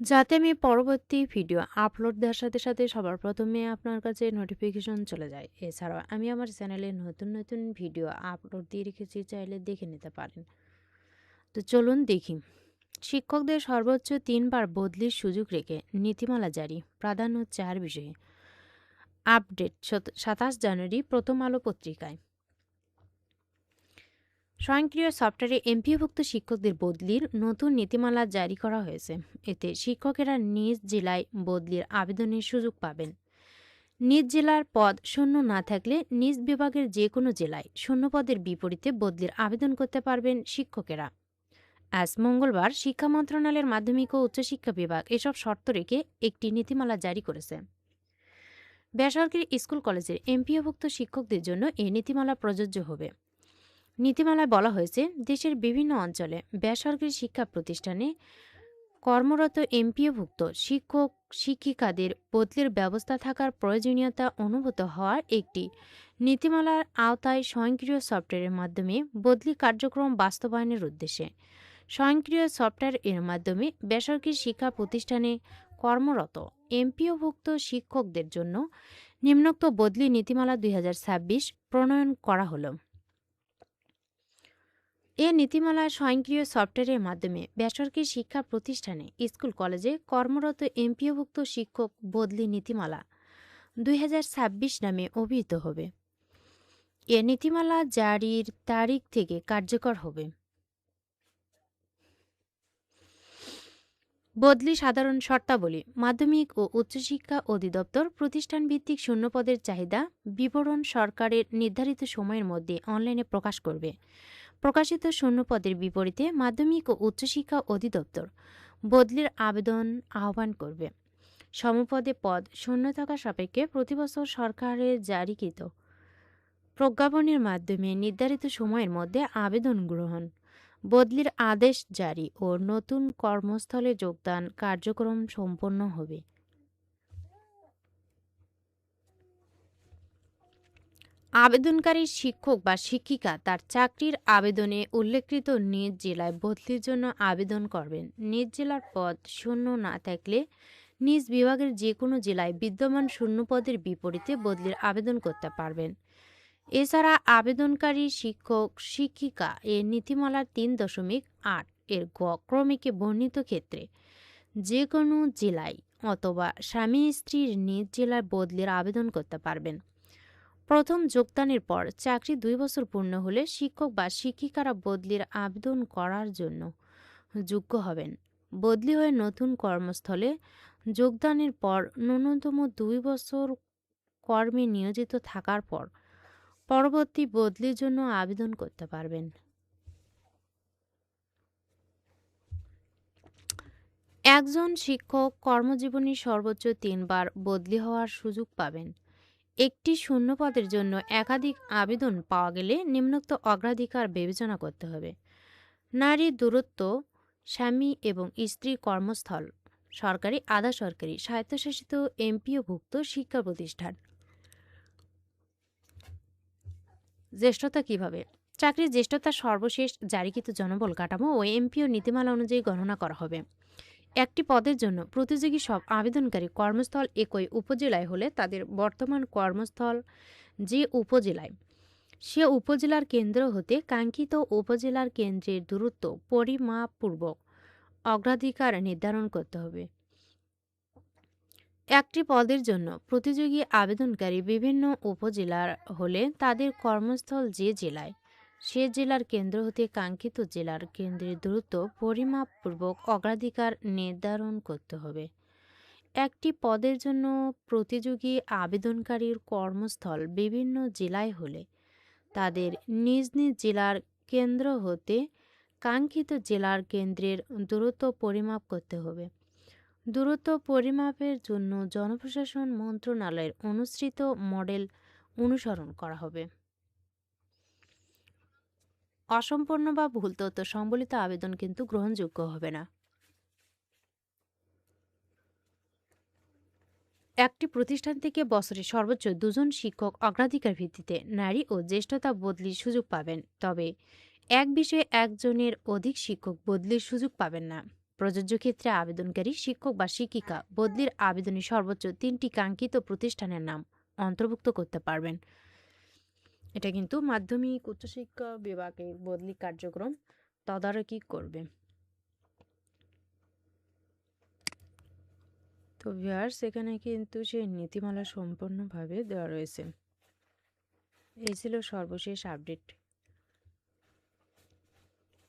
যাতে আমি পরবর্তী ভিডিও আপলোড দেওয়ার সাথে সাথে সবার প্রথমে আপনার কাছে নোটিফিকেশন চলে যায়। এছাড়াও আমি আমার চ্যানেলে নতুন নতুন ভিডিও আপলোড দিয়ে রেখেছি, চাইলে দেখে নিতে পারেন। তো চলুন দেখি। শিক্ষকদের সর্বোচ্চ তিনবার বদলির সুযোগ রেখে নীতিমালা জারি, প্রাধান্য চার বিষয়ে। আপডেট সাতাশ জানুয়ারি প্রথম আলো পত্রিকায়। স্বয়ংক্রিয় সফটওয়্যারে এমপিওভুক্ত শিক্ষকদের বদলির নতুন নীতিমালা জারি করা হয়েছে। এতে শিক্ষকেরা নিজ জেলায় বদলির আবেদনের সুযোগ পাবেন। নিজ জেলার পদ শূন্য না থাকলে নিজ বিভাগের যে কোনো জেলায় শূন্য পদের বিপরীতে বদলির আবেদন করতে পারবেন শিক্ষকেরা। আজ মঙ্গলবার শিক্ষা মন্ত্রণালয়ের মাধ্যমিক ও উচ্চশিক্ষা বিভাগ এসব শর্ত রেখে একটি নীতিমালা জারি করেছে। বেসরকারি স্কুল কলেজের এমপিওভুক্ত শিক্ষকদের জন্য এই নীতিমালা প্রযোজ্য হবে। নীতিমালায় বলা হয়েছে, দেশের বিভিন্ন অঞ্চলে বেসরকারি শিক্ষা প্রতিষ্ঠানে কর্মরত এমপিওভুক্ত শিক্ষক, শিক্ষিকাদের বদলির ব্যবস্থা থাকার প্রয়োজনীয়তা অনুভূত হওয়ার একটি নীতিমালার আওতায় স্বয়ংক্রিয় সফটওয়্যারের মাধ্যমে বদলি কার্যক্রম বাস্তবায়নের উদ্দেশ্যে। স্বয়ংক্রিয় সফটওয়্যার এর মাধ্যমে বেসরকারি শিক্ষা প্রতিষ্ঠানে কর্মরত এমপিওভুক্ত শিক্ষকদের জন্য নিম্নোক্ত বদলি নীতিমালা দুই হাজার ছাব্বিশ প্রণয়ন করা হলো। এ নীতিমালায় স্বয়ংক্রিয় সফটওয়্যারের মাধ্যমে বেসরকারি শিক্ষা প্রতিষ্ঠানে, স্কুল, কলেজে কর্মরত এমপিওভুক্ত শিক্ষক বদলি নীতিমালা দুই হাজার ছাব্বিশ নামে অভিহিত হবে। এ নীতিমালা জারির তারিখ থেকে কার্যকর হবে। বদলি সাধারণ শর্তাবলী, মাধ্যমিক ও উচ্চশিক্ষা অধিদপ্তর প্রতিষ্ঠান ভিত্তিক শূন্যপদের চাহিদা বিবরণ সরকারের নির্ধারিত সময়ের মধ্যে অনলাইনে প্রকাশ করবে। প্রকাশিত শূন্যপদের বিপরীতে মাধ্যমিক ও উচ্চশিক্ষা অধিদপ্তর বদলির আবেদন আহ্বান করবে। সমপদে পদ শূন্য থাকা সাপেক্ষে প্রতিবছর সরকারের জারিকৃত প্রজ্ঞাপনের মাধ্যমে নির্ধারিত সময়ের মধ্যে আবেদন গ্রহণ, বদলির আদেশ জারি ও নতুন কর্মস্থলে যোগদান কার্যক্রম সম্পন্ন হবে। আবেদনকারী শিক্ষক বা শিক্ষিকা তার চাকরির আবেদনে উল্লেখিত নিজ জেলায় বদলির জন্য আবেদন করবেন। নিজ জেলার পদ শূন্য না থাকলে নিজ বিভাগের যে কোনো জেলায় বিদ্যমান শূন্য পদের বিপরীতে বদলির আবেদন করতে পারবেন। এছাড়া আবেদনকারী শিক্ষক, শিক্ষিকা এর নীতিমালার তিন দশমিক আট এর গ ক্রমিকে বর্ণিত ক্ষেত্রে যে কোনো জেলায় অথবা স্বামী স্ত্রীর নিজ জেলায় বদলির আবেদন করতে পারবেন। প্রথম যোগদানের পর চাকরি দুই বছর পূর্ণ হলে শিক্ষক বা শিক্ষিকারা বদলির আবেদন করার জন্য যোগ্য হবেন। বদলি হয়ে নতুন কর্মস্থলে যোগদানের পর ন্যূনতম দুই বছর কর্মে নিয়োজিত থাকার পর পরবর্তী বদলির জন্য আবেদন করতে পারবেন। একজন শিক্ষক কর্মজীবনী সর্বোচ্চ তিনবার বদলি হওয়ার সুযোগ পাবেন। একটি শূন্য পদের জন্য একাধিক আবেদন পাওয়া গেলে নিম্নোক্ত অগ্রাধিকার বিবেচনা করতে হবে। নারী দূরত্ব, স্বামী এবং স্ত্রী কর্মস্থল, সরকারি আধা সরকারি স্বায়ত্তশাসিত, এমপিওভুক্ত শিক্ষা প্রতিষ্ঠান। জ্যেষ্ঠতা কীভাবে? চাকরির জ্যেষ্ঠতা সর্বশেষ জারিকৃত জনবল কাঠামো ও এমপিও নীতিমালা অনুযায়ী গণনা করা হবে। একটি পদের জন্য প্রতিযোগী সব আবেদনকারী কর্মস্থল একই উপজেলায় হলে তাদের বর্তমান কর্মস্থল যে উপজেলায়। সে উপজেলার কেন্দ্র হতে কাঙ্ক্ষিত উপজেলার কেন্দ্রের দূরত্ব পরিমাপপূর্বক অগ্রাধিকার নির্ধারণ করতে হবে। একটি পদের জন্য প্রতিযোগী আবেদনকারী বিভিন্ন উপজেলার হলে তাদের কর্মস্থল যে জেলায় সে জেলার কেন্দ্র হতে কাঙ্ক্ষিত জেলার কেন্দ্রের দূরত্ব পরিমাপপূর্বক অগ্রাধিকার নির্ধারণ করতে হবে। একটি পদের জন্য প্রতিযোগী আবেদনকারীর কর্মস্থল বিভিন্ন জেলায় হলে তাদের নিজ নিজ জেলার কেন্দ্র হতে কাঙ্ক্ষিত জেলার কেন্দ্রের দূরত্ব পরিমাপ করতে হবে। দূরত্ব পরিমাপের জন্য জনপ্রশাসন মন্ত্রণালয়ের অনুসৃত মডেল অনুসরণ করা হবে। অসম্পূর্ণ বা ভুল তথ্য সম্বলিত আবেদন কিন্তু গ্রহণযোগ্য হবে না। একটি প্রতিষ্ঠান থেকে বছরে সর্বোচ্চ দুজন শিক্ষক অগ্রাধিকার ভিত্তিতে নারী ও জ্যেষ্ঠতা বদলির সুযোগ পাবেন, তবে এক বিষয়ে একজনের অধিক শিক্ষক বদলির সুযোগ পাবেন না। প্রযোজ্য ক্ষেত্রে আবেদনকারী শিক্ষক বা শিক্ষিকা বদলির আবেদনে সর্বোচ্চ তিনটি কাঙ্ক্ষিত প্রতিষ্ঠানের নাম অন্তর্ভুক্ত করতে পারবেন। এটা কিন্তু মাধ্যমিক, উচ্চশিক্ষা বিভাগের বদলি কার্যক্রম তদারকি করবে। তো ভিউয়ার্স, এখানে কিন্তু সেই নীতিমালা সম্পূর্ণভাবে দেওয়া রয়েছে। এই ছিল সর্বশেষ আপডেট।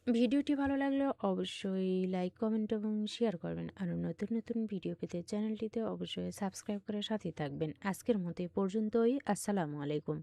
ভিডিওটি ভালো লাগলে অবশ্যই লাইক, কমেন্ট এবং শেয়ার করবেন। আর নতুন নতুন ভিডিও পেতে চ্যানেলটিতে অবশ্যই সাবস্ক্রাইব করে সাথে থাকবেন। আজকের মতো পর্যন্তই। আসসালামু আলাইকুম।